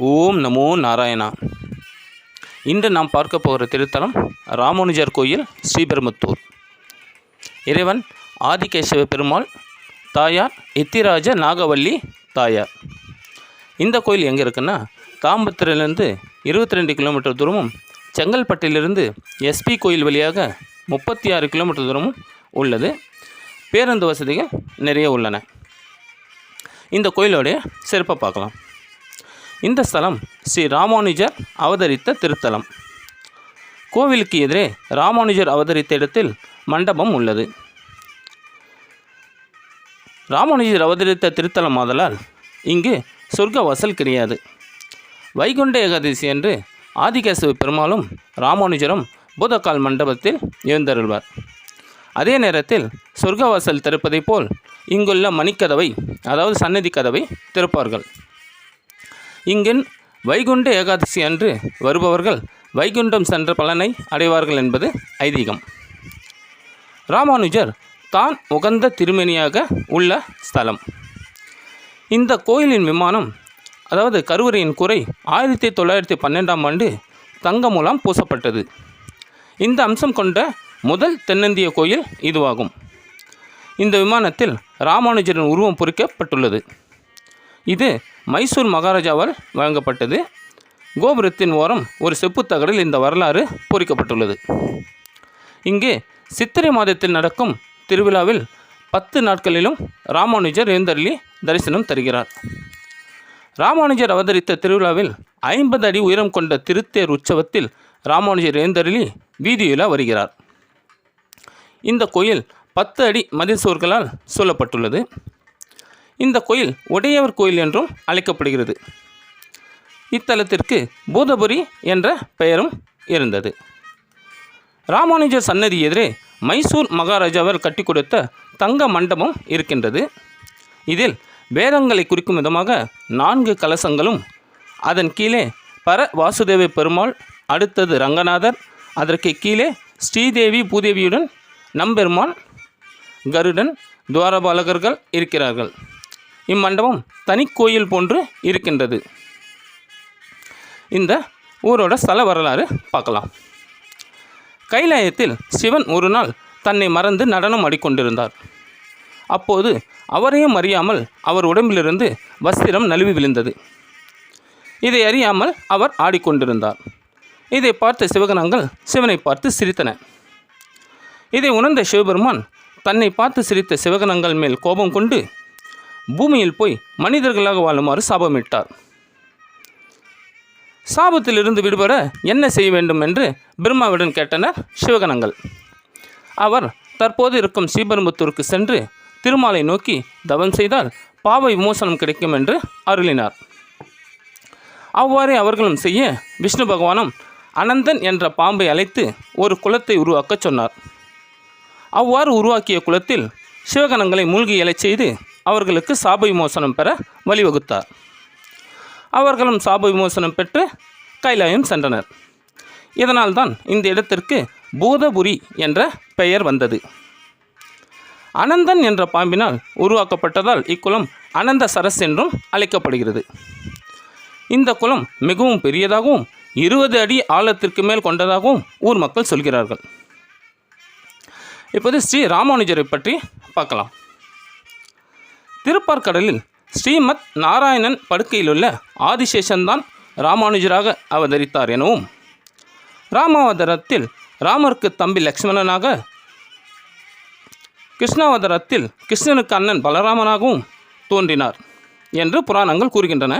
ஓம் நமோ நாராயணா. இன்று நாம் பார்க்க போகிற திருத்தலம் ராமானுஜர் கோயில் ஸ்ரீபெருமுத்தூர் இறைவன் ஆதிகேசவ பெருமாள் தாயார் எத்திராஜ நாகவல்லி தாயார். இந்த கோயில் எங்கே இருக்குன்னா தாம்பத்திரிலிருந்து இருபத்தி ரெண்டு கிலோமீட்டர் தூரமும் செங்கல்பட்டிலிருந்து எஸ்பி கோயில் வழியாக முப்பத்தி ஆறு கிலோமீட்டர் தூரமும் உள்ளது. பேருந்து வசதிகள் நிறைய உள்ளன. இந்த கோயிலோடைய சிறப்பை பார்க்கலாம். இந்த ஸ்தலம் ஸ்ரீ ராமானுஜர் அவதரித்த திருத்தலம். கோவிலுக்கு எதிரே ராமானுஜர் அவதரித்த இடத்தில் மண்டபம் உள்ளது. ராமானுஜர் அவதரித்த திருத்தலம் ஆதலால் இங்கு சொர்க்க வாசல் கிடையாது. வைகுண்ட ஏகாதசி அன்று ஆதிகேசவ பெருமாளும் ராமானுஜரும் பூதக்கால் மண்டபத்தில் எழுந்தருள்வார். அதே நேரத்தில் சொர்க்கவாசல் திறப்பதைப் போல் இங்குள்ள மணிக்கதவை அதாவது சன்னதி கதவை திறப்பார்கள். இங்கின் வைகுண்ட ஏகாதசி அன்று வருபவர்கள் வைகுண்டம் சென்ற பலனை அடைவார்கள் என்பது ஐதீகம். ராமானுஜர் தான் உகந்த திருமணியாக உள்ள ஸ்தலம். இந்த கோயிலின் விமானம் அதாவது கருவறையின் குறை ஆயிரத்தி தொள்ளாயிரத்தி பன்னெண்டாம் ஆண்டு தங்க மூலம் பூசப்பட்டது. இந்த அம்சம் கொண்ட முதல் தென்னிந்திய கோயில் இதுவாகும். இந்த விமானத்தில் ராமானுஜரின் உருவம் பொறிக்கப்பட்டுள்ளது. இது மைசூர் மகாராஜாவால் வழங்கப்பட்டது. கோபுரத்தின் ஓரம் ஒரு செப்புத்தகரில் இந்த வரலாறு பொறிக்கப்பட்டுள்ளது. இங்கே சித்திரை மாதத்தில் நடக்கும் திருவிழாவில் பத்து நாட்களிலும் ராமானுஜர் எழுந்தருளி தரிசனம் தருகிறார். ராமானுஜர் அவதரித்த திருவிழாவில் ஐம்பது அடி உயரம் கொண்ட திருத்தேர் உற்சவத்தில் ராமானுஜர் எழுந்தருளி வீதியுலா வருகிறார். இந்த கோயில் பத்து அடி மதில் சுவர்களால் சூழப்பட்டுள்ளது. இந்த கோயில் உடையவர் கோயில் என்றும் அழைக்கப்படுகிறது. இத்தலத்திற்கு பூதபுரி என்ற பெயரும் இருந்தது. ராமானுஜர் சன்னதி எதிரே மைசூர் மகாராஜாவர் கட்டி கொடுத்த தங்க மண்டபம் இருக்கின்றது. இதில் வேதங்களை குறிக்கும் விதமாக நான்கு கலசங்களும் அதன் கீழே பர வாசுதேவ பெருமாள் அடுத்தது ரங்கநாதர் அதற்கு கீழே ஸ்ரீதேவி பூதேவியுடன் நம்பெருமான் கருடன் துவாரபாலகர்கள் இருக்கிறார்கள். இம்மண்டபம் தனி கோயில் போன்று இருக்கின்றது. இந்த ஊரோட ஸ்தல வரலாறு பார்க்கலாம். கைலாயத்தில் சிவன் ஒரு நாள் தன்னை மறந்து நடனம் ஆடிக்கொண்டிருந்தார். அப்போது அவரையும் அறியாமல் அவர் உடம்பிலிருந்து வஸ்திரம் நழுவி விழுந்தது. இதை அறியாமல் அவர் ஆடிக்கொண்டிருந்தார். இதை பார்த்த சிவகணங்கள் சிவனை பார்த்து சிரித்தன. இதை உணர்ந்த சிவபெருமான் தன்னை பார்த்து சிரித்த சிவகணங்கள் மேல் கோபம் கொண்டு பூமியில் போய் மனிதர்களாக வாழுமாறு சாபமிட்டார். சாபத்திலிருந்து விடுபட என்ன செய்ய வேண்டும் என்று பிரம்மாவிடம் கேட்டனர் சிவகணங்கள். அவர் தற்போது இருக்கும் ஸ்ரீபெரும்புத்தூருக்கு சென்று திருமாலை நோக்கி தவம் செய்தால் பாவ விமோசனம் கிடைக்கும் என்று அருளினார். அவ்வாறே அவர்களும் செய்ய விஷ்ணு பகவானும் அனந்தன் என்ற பாம்பை அழைத்து ஒரு குலத்தை உருவாக்கச் சொன்னார். அவ்வாறு உருவாக்கிய குலத்தில் சிவகணங்களை மூழ்கி எழச் செய்து அவர்களுக்கு சாப விமோசனம் பெற வழிவகுத்தார். அவர்களும் சாப விமோசனம் பெற்று கைலாயம் சென்றனர். இதனால்தான் இந்த இடத்திற்கு பூதபுரி என்ற பெயர் வந்தது. அனந்தன் என்ற பாம்பினால் உருவாக்கப்பட்டதால் இக்குளம் அனந்த சரஸ் என்றும் அழைக்கப்படுகிறது. இந்த குளம் மிகவும் பெரியதாகவும் இருபது அடி ஆழத்திற்கு மேல் கொண்டதாகவும் ஊர் மக்கள் சொல்கிறார்கள். இப்போது ஸ்ரீ ராமானுஜரை பற்றி பார்க்கலாம். திருப்பார்கடலில் ஸ்ரீமத் நாராயணன் படுக்கையிலுள்ள ஆதிசேஷன்தான் ராமானுஜராக அவதரித்தார் எனவும் ராமாவதரத்தில் ராமருக்கு தம்பி லக்ஷ்மணனாக கிருஷ்ணாவதரத்தில் கிருஷ்ணனுக்கு அண்ணன் பலராமனாகவும் தோன்றினார் என்று புராணங்கள் கூறுகின்றன.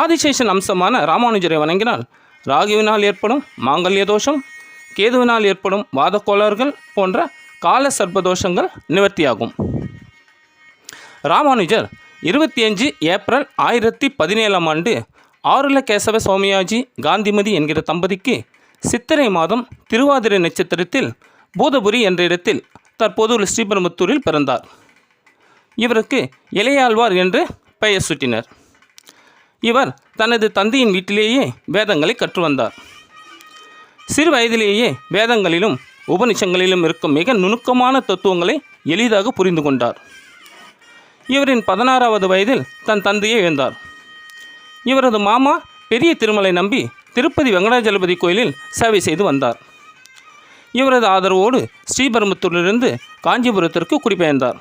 ஆதிசேஷன் அம்சமான ராமானுஜரை வணங்கினால் ராகுவினால் ஏற்படும் மாங்கல்ய தோஷம் கேதுவினால் ஏற்படும் வாதக்கோளாறுகள் போன்ற கால சர்ப்பதோஷங்கள் நிவர்த்தியாகும். ராமானுஜர் இருபத்தி அஞ்சு ஏப்ரல் ஆயிரத்தி பதினேழாம் ஆண்டு ஆறுல கேசவ சோமியாஜி காந்திமதி என்கிற தம்பதிக்கு சித்திரை மாதம் திருவாதிரை நட்சத்திரத்தில் பூதபுரி என்ற இடத்தில் தற்போது உள்ள ஸ்ரீபெரும்புத்தூரில் பிறந்தார். இவருக்கு இளையாழ்வார் என்று பெயர் சூட்டினர். இவர் தனது தந்தையின் வீட்டிலேயே வேதங்களை கற்று வந்தார். சிறு வயதிலேயே வேதங்களிலும் உபனிஷங்களிலும் இருக்கும் மிக நுணுக்கமான தத்துவங்களை எளிதாக புரிந்து கொண்டார். இவரின் பதினாறாவது வயதில் தன் தந்தையை இழந்தார். இவரது மாமா பெரிய திருமலை நம்பி திருப்பதி வெங்கடாஜலபதி கோயிலில் சேவை செய்து வந்தார். இவரது ஆதரவோடு ஸ்ரீபெரும்புத்தூரிலிருந்து காஞ்சிபுரத்திற்கு குடிபெயர்ந்தார்.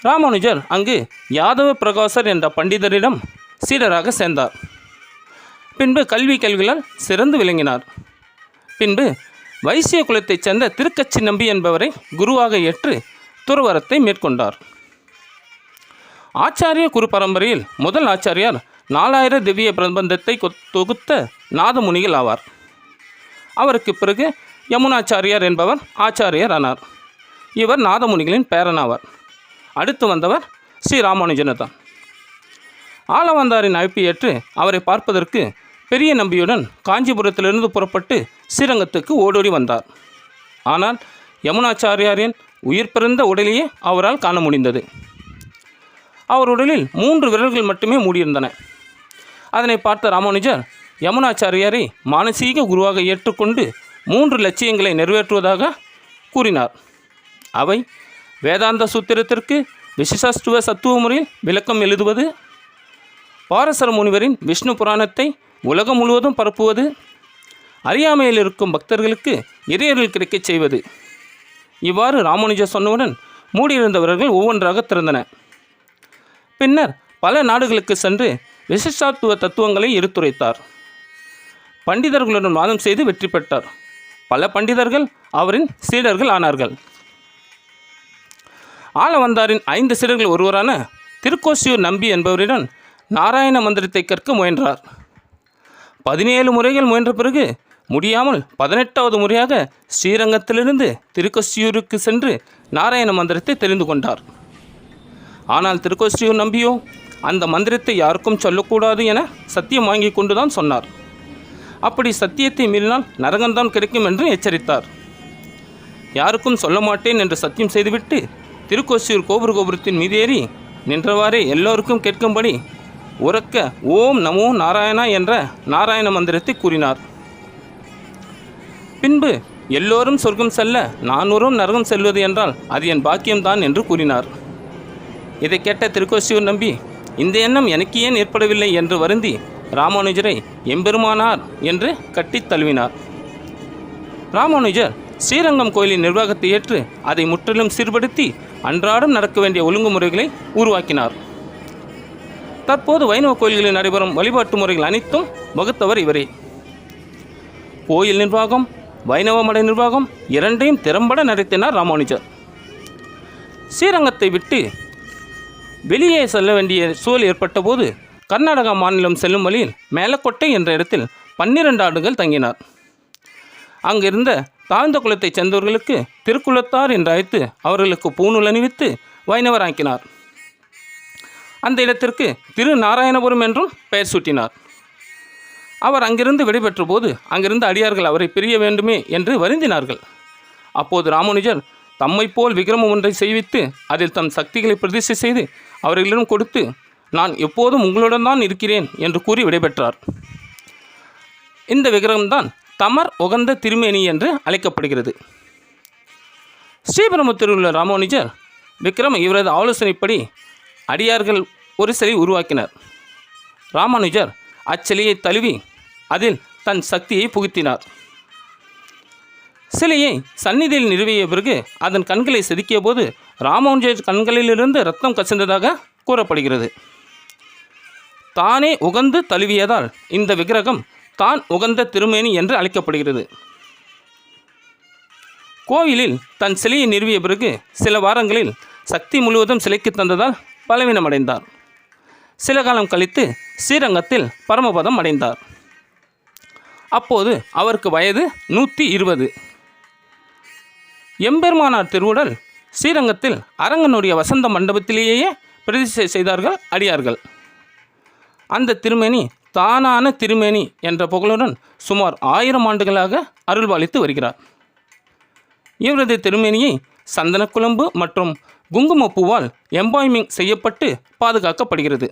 ராமானுஜர் அங்கு யாதவ பிரகாசர் என்ற பண்டிதரிடம் சீடராக சேர்ந்தார். பின்பு கல்வி கல்விகளால் சிறந்து விளங்கினார். பின்பு வைசிய குலத்தைச் சேர்ந்த திருக்கச்சி நம்பி என்பவரை குருவாக ஏற்று துறவரத்தை மேற்கொண்டார். ஆச்சாரிய குரு பரம்பரையில் முதல் ஆச்சாரியார் நாலாயிர திவ்ய பிரபந்தத்தை தொகுத்த நாதமுனிகள் ஆவார். அவருக்கு பிறகு யமுனாச்சாரியார் என்பவர் ஆச்சாரியார் ஆனார் இவர் நாதமுனிகளின் பேரனாவார். அடுத்து வந்தவர் ஸ்ரீ ராமானுஜனர் ஆலவந்தாரின் அழைப்பு ஏற்று அவரை பார்ப்பதற்கு பெரிய நம்பியுடன் காஞ்சிபுரத்திலிருந்து புறப்பட்டு ஸ்ரீரங்கத்துக்கு ஓடோடி வந்தார். ஆனால் யமுனாச்சாரியாரின் உயிர் பிறந்த உடலையே அவரால் காண முடிந்தது. அவர் உடலில் மூன்று விரல்கள் மட்டுமே மூடியிருந்தன. அதனை பார்த்த ராமானுஜர் யமுனாச்சாரியாரை மானசீக குருவாக ஏற்றுக்கொண்டு மூன்று லட்சியங்களை நிறைவேற்றுவதாக கூறினார். அவை வேதாந்த சூத்திரத்திற்கு விசிஷாஸ்துவ சத்துவ முறையில் விளக்கம் எழுதுவது பாரசர முனிவரின் விஷ்ணு புராணத்தை உலகம் முழுவதும் பரப்புவது அறியாமையில் இருக்கும் பக்தர்களுக்கு இறையர்கள் கிடைக்கச் செய்வது. இவ்வாறு ராமானுஜர் சொன்னவுடன் மூடியிருந்தவர்கள் ஒவ்வொன்றாக திறந்தன. பின்னர் பல நாடுகளுக்கு சென்று விசிஷ்டாத்துவ தத்துவங்களை எடுத்துரைத்தார். பண்டிதர்களுடன் வாதம் செய்து வெற்றி பெற்றார். பல பண்டிதர்கள் அவரின் சீடர்கள் ஆனார்கள். ஆளவந்தாரின் ஐந்து சீடர்கள் ஒருவரான திருக்கோசியூர் நம்பி என்பவரிடம் நாராயண மந்திரத்தை கற்க முயன்றார். பதினேழு முறைகள் முயன்ற பிறகு முடியாமல் பதினெட்டாவது முறையாக ஸ்ரீரங்கத்திலிருந்து திருக்கொசியூருக்கு சென்று நாராயண மந்திரத்தை தெரிந்து கொண்டார். ஆனால் திருக்கோஷ்டியூர் நம்பியோ? அந்த மந்திரத்தை யாருக்கும் சொல்லக்கூடாது என சத்தியம் வாங்கி கொண்டுதான் சொன்னார். அப்படி சத்தியத்தை மீறினால் நரகம்தான் கிடைக்கும் என்று எச்சரித்தார். யாருக்கும் சொல்ல மாட்டேன் என்று சத்தியம் செய்துவிட்டு திருக்கோசியூர் கோபுர கோபுரத்தின் மீதேறி நின்றவாறே எல்லோருக்கும் கேட்கும்படி உறக்க ஓம் நமோ நாராயணா என்ற நாராயண மந்திரத்தை கூறினார். பின்பு எல்லோரும் சொர்க்கம் செல்ல நானூறும் நரகம் செல்வது என்றால் அது என் பாக்கியம்தான் என்று கூறினார். இதை கேட்ட திருக்கோசியூர் நம்பி இந்த எண்ணம் எனக்கு ஏன் ஏற்படவில்லை என்று வருந்தி ராமானுஜரை எம்பெருமானார் என்று கட்டித் தழுவினார். ராமானுஜர் ஸ்ரீரங்கம் கோயிலின் நிர்வாகத்தை ஏற்று அதை முற்றிலும் சீர்படுத்தி அன்றாடம் நடக்க வேண்டிய ஒழுங்குமுறைகளை உருவாக்கினார். தற்போது வைணவ கோயில்களில் நடைபெறும் வழிபாட்டு முறைகள் அனைத்தும் வகுத்தவர் இவரே. கோயில் நிர்வாகம் வைணவ மலை நிர்வாகம் இரண்டையும் திறம்பட நடத்தினார் ராமானுஜர். ஸ்ரீரங்கத்தை விட்டு வெளியே செல்ல வேண்டிய சூழல் ஏற்பட்ட போது கர்நாடகா மாநிலம் செல்லும் வழியில் மேலக்கோட்டை என்ற இடத்தில் பன்னிரண்டு ஆண்டுகள் தங்கினார். அங்கிருந்த தாழ்ந்த குலத்தைச் சேர்ந்தவர்களுக்கு திருக்குலத்தார் என்று அழைத்து அவர்களுக்கு பூணூல் அணிவித்து வைணவராக்கினார் அந்த இடத்திற்கு திரு நாராயணபுரம் என்றும் பெயர் சூட்டினார். அவர் அங்கிருந்து விடைபெற்ற போது அங்கிருந்து அடியார்கள் அவரை பிரிய வேண்டுமே என்று வருந்தினார்கள். அப்போது ராமானுஜர் தம்மைப் போல் விக்ரமம் ஒன்றை செய்வித்து அதில் தம் சக்திகளை பிரதிஷ்டை செய்து அவர்களிடம் கொடுத்து நான் எப்போதும் உங்களுடன் தான் இருக்கிறேன் என்று கூறி விடைபெற்றார். இந்த விக்கிரகம்தான் தமர் உகந்த திருமேனி என்று அழைக்கப்படுகிறது. ஸ்ரீபெரும்புத்தூரில் உள்ள ராமானுஜர் விக்ரம் இவரது ஆலோசனைப்படி அடியார்கள் ஒரு சிலை உருவாக்கினர். ராமானுஜர் அச்சிலையை தழுவி அதில் தன் சக்தியை புகுத்தினார். சிலையை சந்நிதியில் நிறுவிய பிறகு அதன் கண்களை செதுக்கிய போது ராமானுஜர் கண்களிலிருந்து ரத்தம் கசிந்ததாக கூறப்படுகிறது. தானே உகந்து தழுவியதால் இந்த விக்கிரகம் தான் உகந்த திருமேனி என்று அழைக்கப்படுகிறது. கோயிலில் தன் சிலையை நிறுவிய பிறகு சில வாரங்களில் சக்தி முழுவதும் சிலைக்கு தந்ததால் பலவீனமடைந்தார். சில காலம் கழித்து ஸ்ரீரங்கத்தில் பரமபதம் அடைந்தார். அப்போது அவருக்கு வயது நூற்றி இருபது. எம்பெருமானார் திருவுடல் ஸ்ரீரங்கத்தில் அரங்கனுடைய வசந்த மண்டபத்திலேயே பிரதிஷ்டை செய்தார்கள் அடியார்கள். அந்த திருமேனி தானான திருமேனி என்ற புகழுடன் சுமார் ஆயிரம் ஆண்டுகளாக அருள்பாலித்து வருகிறார். இவரது திருமேனியை சந்தனக்குழம்பு மற்றும் குங்குமப்பூவால் எம்பாய்மிங் செய்யப்பட்டு பாதுகாக்கப்படுகிறது.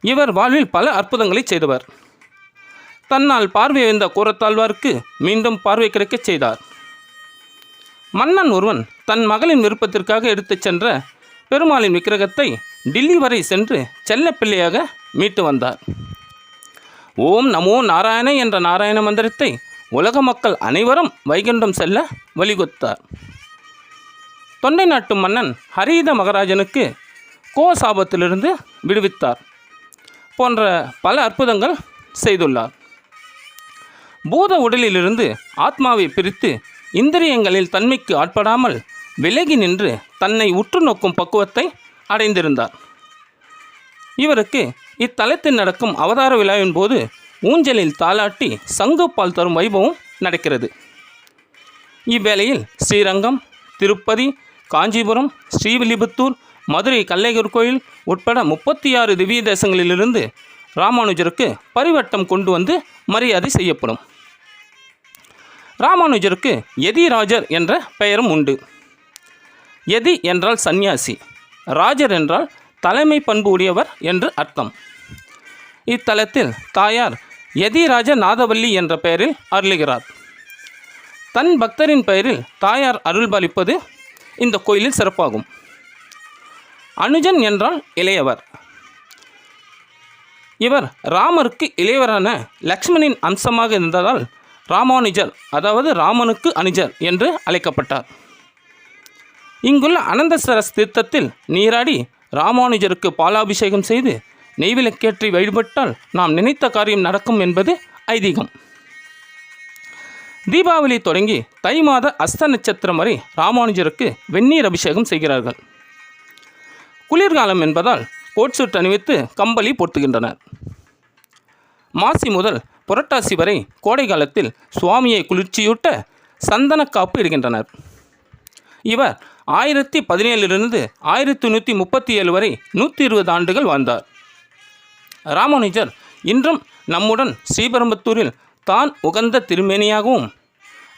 இவர் வாழ்வில் பல அற்புதங்களை செய்தவர். தன்னால் பார்வை வந்த கூரத்தாழ்வாருக்கு மீண்டும் பார்வை கிடைக்கச் செய்தார். மன்னன் ஒருவன் தன் மகளின் விருப்பத்திற்காக எடுத்துச் சென்ற பெருமாளின் விக்கிரகத்தை டில்லி வரை சென்று செல்லப்பிள்ளையாக மீட்டு வந்தார். ஓம் நமோ நாராயண என்ற நாராயண மந்திரத்தை உலக மக்கள் அனைவரும் வைகுண்டம் செல்ல வழிகொத்தார் தொண்டை நாட்டு மன்னன் ஹரீத மகராஜனுக்கு கோ சாபத்திலிருந்து விடுவித்தார் போன்ற பல அற்புதங்கள் செய்துள்ளார். பூத உடலிலிருந்து ஆத்மாவை பிரித்து இந்திரியங்களில் தன்மைக்கு ஆட்படாமல் விலகி நின்று தன்னை உற்று நோக்கும் பக்குவத்தை அடைந்திருந்தார். இவருக்கு இத்தலத்தில் நடக்கும் அவதார விழாவின் போது ஊஞ்சலில் தாளாட்டி சங்குப்பால் தரும் வைபவம் நடக்கிறது. இவ்வேளையில் ஸ்ரீரங்கம் திருப்பதி காஞ்சிபுரம் ஸ்ரீவில்லிபுத்தூர் மதுரை கல்லைகர் கோயில் உட்பட முப்பத்தி ஆறு திவ்ய தேசங்களிலிருந்து ராமானுஜருக்கு பரிவட்டம் கொண்டு வந்து மரியாதை செய்யப்படும். ராமானுஜருக்கு யதிராஜர் என்ற பெயரும் உண்டு. யதி என்றால் சந்நியாசி ராஜர் என்றால் தலைமை பண்பு உடையவர் என்று அர்த்தம். இத்தலத்தில் தாயார் யதிராஜ நாதவல்லி என்ற பெயரில் அருளுகிறார். தன் பக்தரின் பெயரில் தாயார் அருள்பாலிப்பது இந்த கோயிலில் சிறப்பாகும். அனுஜன் என்றால் இளையவர். இவர் ராமருக்கு இளையவரான லக்ஷ்மணின் அம்சமாக இருந்ததால் ராமானுஜர் அதாவது ராமனுக்கு அனுஜர் என்று அழைக்கப்பட்டார். இங்குள்ள அனந்தசரஸ் தீர்த்தத்தில் நீராடி ராமானுஜருக்கு பாலாபிஷேகம் செய்து நெய்விலக்கேற்றி வழிபட்டால் நாம் நினைத்த காரியம் நடக்கும் என்பது ஐதீகம். தீபாவளி தொடங்கி தை மாத அஸ்த நட்சத்திரம் வரை ராமானுஜருக்கு வெந்நீர் அபிஷேகம் செய்கிறார்கள். குளிர்காலம் என்பதால் கோட்சூட் அணிவித்து கம்பளி போர்த்துகின்றனர் மாசி முதல் புரட்டாசி வரை கோடை காலத்தில் சுவாமியை குளிர்ச்சியூட்ட சந்தனக்காப்பு இடுகின்றனர். இவர் ஆயிரத்தி பதினேழிலிருந்து ஆயிரத்தி நூற்றி முப்பத்தி ஏழு வரை நூற்றி இருபது ஆண்டுகள் வாழ்ந்தார். ராமானுஜர் இன்றும் நம்முடன் ஸ்ரீபெரும்புத்தூரில் தான் உகந்த திருமேனியாகவும்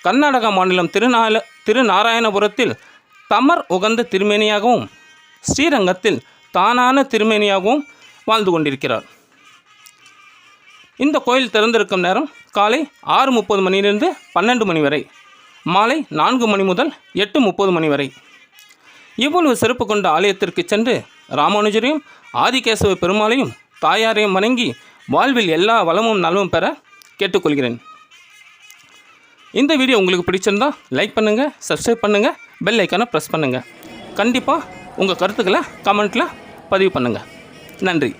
கர்நாடக மாநிலம் திருநாள திருநாராயணபுரத்தில் தமர் உகந்த திருமேனியாகவும் ஸ்ரீரங்கத்தில் தானான திருமேனியாகவும் வாழ்ந்து கொண்டிருக்கிறார். இந்த கோயில் திறந்திருக்கும் நேரம் காலை ஆறு முப்பது மணியிலிருந்து பன்னெண்டு மணி வரை மாலை நான்கு மணி முதல் எட்டு முப்பது மணி வரை. இவ்வளவு சிறப்பு கொண்ட ஆலயத்திற்கு சென்று ராமானுஜரையும் ஆதிகேசவ பெருமாளையும் தாயாரையும் வணங்கி வாழ்வில் எல்லா வளமும் நலமும் பெற கேட்டுக்கொள்கிறேன். இந்த வீடியோ உங்களுக்கு பிடிச்சிருந்தா லைக் பண்ணுங்கள் சப்ஸ்கிரைப் பண்ணுங்கள் பெல் ஐக்கானை ப்ரெஸ் பண்ணுங்கள் கண்டிப்பாக உங்கள் கருத்துக்களை கமெண்ட்டில் பதிவு பண்ணுங்கள் நன்றி.